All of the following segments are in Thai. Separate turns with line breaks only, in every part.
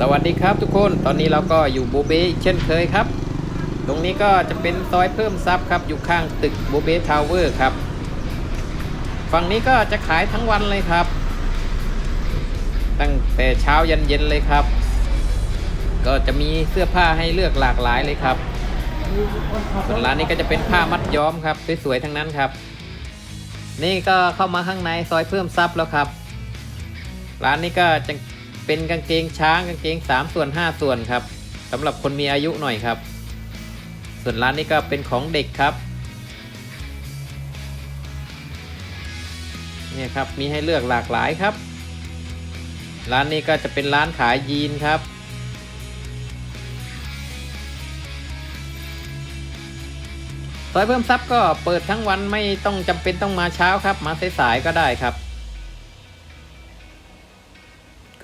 สวัสดีครับทุกคน ตอนนี้เราก็อยู่โบเบอีกเช่นเคยครับ ตรงนี้ก็จะเป็นซอยเพิ่มซับครับ อยู่ข้างตึกโบเบทาวเวอร์ครับ ฝั่งนี้ก็จะขายทั้งวันเลยครับ ตั้งแต่เช้ายันเย็นเลยครับ ก็จะมีเสื้อผ้าให้เลือกหลากหลายเลยครับส่วนร้านนี้ก็จะเป็นผ้ามัดย้อมครับสวยๆทั้งนั้นครับ นี่ก็เข้ามาข้างในซอยเพิ่มซับแล้วครับ ร้านนี้ก็จะ เป็นกางเกงช้างกางเกง 3 ส่วน 5 ส่วนครับสำหรับคนมีอายุหน่อยครับ ส่วนร้านนี้ก็เป็นของเด็กครับเนี่ยครับมีให้เลือกหลากหลายครับ ร้านนี้ก็จะเป็นร้านขายยีนครับ ซอยเพิ่มทรัพย์ก็เปิดทั้งวันไม่ต้องจำเป็นต้องมาเช้าครับ มาสายๆก็ได้ครับ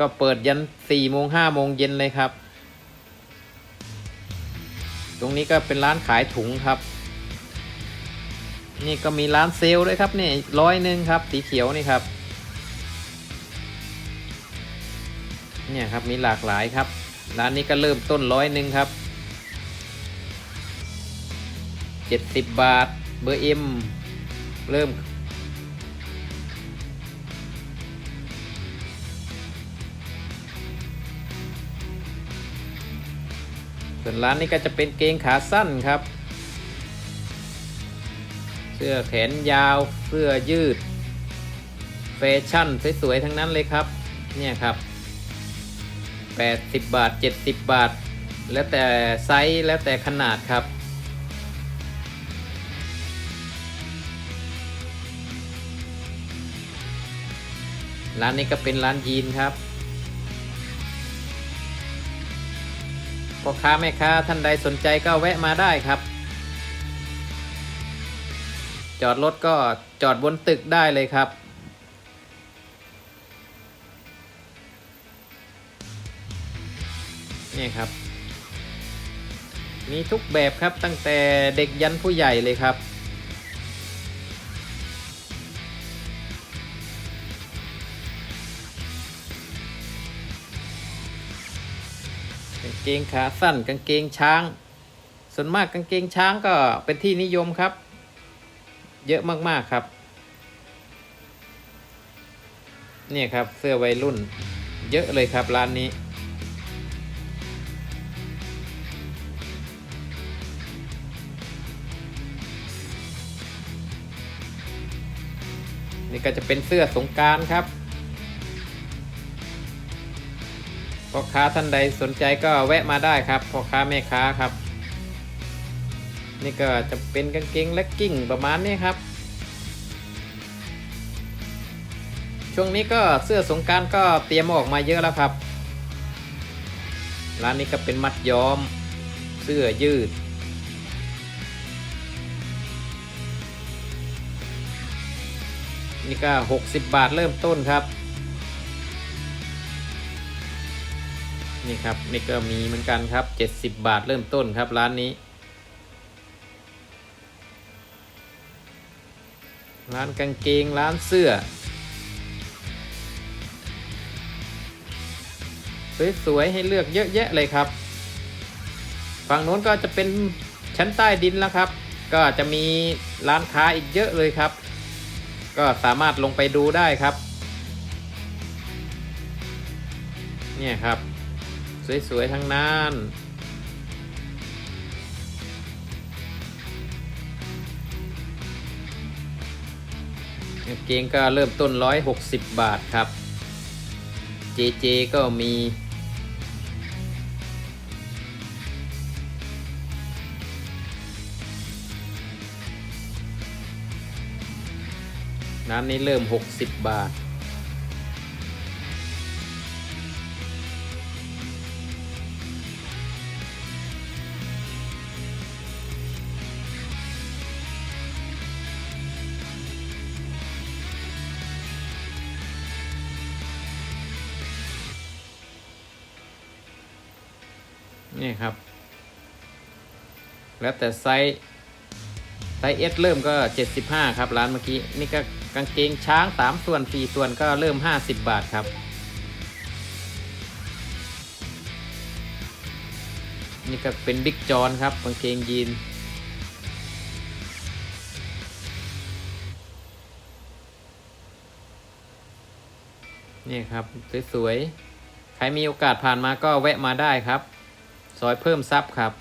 ก็เปิดยันสี่โมงห้าโมงเย็นเลยครับ ตรงนี้ก็เป็นร้านขายถุงครับ นี่ก็มีร้านเซลล์ด้วยครับนี่ร้อยหนึ่งครับ สีเขียวนี่ครับ เนี่ยครับมีหลากหลายครับ ร้านนี้ก็เริ่มต้นร้อยหนึ่งครับเจ็ดสิบบาท เบอร์เอ็มเริ่ม ส่วนร้านนี้ก็จะเป็นเกงขาสั้นครับ เสื้อแขนยาว เสื้อยืด แฟชั่นสวยๆทั้งนั้นเลยครับ เนี่ยครับ 80 บาท 70 บาท แล้วแต่ไซส์แล้วแต่ขนาดครับร้านนี้ก็เป็นร้านยีนครับ พ่อค้าแม่ค้าท่านใดสนใจก็แวะมาได้ครับ จอดรถก็จอดบนตึกได้เลยครับ นี่ครับ มีทุกแบบครับตั้งแต่เด็กยันผู้ใหญ่เลยครับ กางเกงขาสั้น กางเกงช้าง ส่วนมากกางเกงช้างก็เป็นที่นิยมครับ เยอะมากๆครับ เนี่ยครับเสื้อวัยรุ่น เยอะเลยครับร้านนี้นี่ก็จะเป็นเสื้อสงการครับ พ่อค้าท่านใดสนใจก็แวะมาได้ครับพ่อค้าแม่ค้าครับ นี่ก็จะเป็นกางเกงเลกกิ้งประมาณนี้ครับ ช่วงนี้ก็เสื้อสงการก็เตรียมออกมาเยอะแล้วครับร้านนี้ก็เป็นมัดย้อม เสื้อยืด นี่ก็ 60 บาทเริ่มต้นครับ นี่ครับนี่ก็มีเหมือนกันครับ 70 บาทเริ่มต้นครับร้านนี้ ร้านกางเกงร้านเสื้อ สวยๆให้เลือกเยอะแยะเลยครับ ฝั่งโน้นก็จะเป็นชั้นใต้ดินแล้วครับ ก็จะมีร้านค้าอีกเยอะเลยครับ ก็สามารถลงไปดูได้ครับ เนี่ยครับ สวยๆทั้งนั้นเกงก็เริ่มต้น 160 บาทครับ JJ ก็มี น้ำนี้เริ่ม 60 บาท นี่ครับ แล้วแต่ไซส์ไซส์เอสเริ่มก็ 75 ครับ ร้านเมื่อกี้ นี่ก็กางเกงช้าง 3 ส่วน 4 ส่วนก็เริ่ม 50 บาทครับ นี่ก็เป็นบิ๊กจอนครับกางเกงยีนนี่ครับ สวยๆ ใครมีโอกาสผ่านมาก็แวะมาได้ครับ ซอยเพิ่มทรัพย์ครับ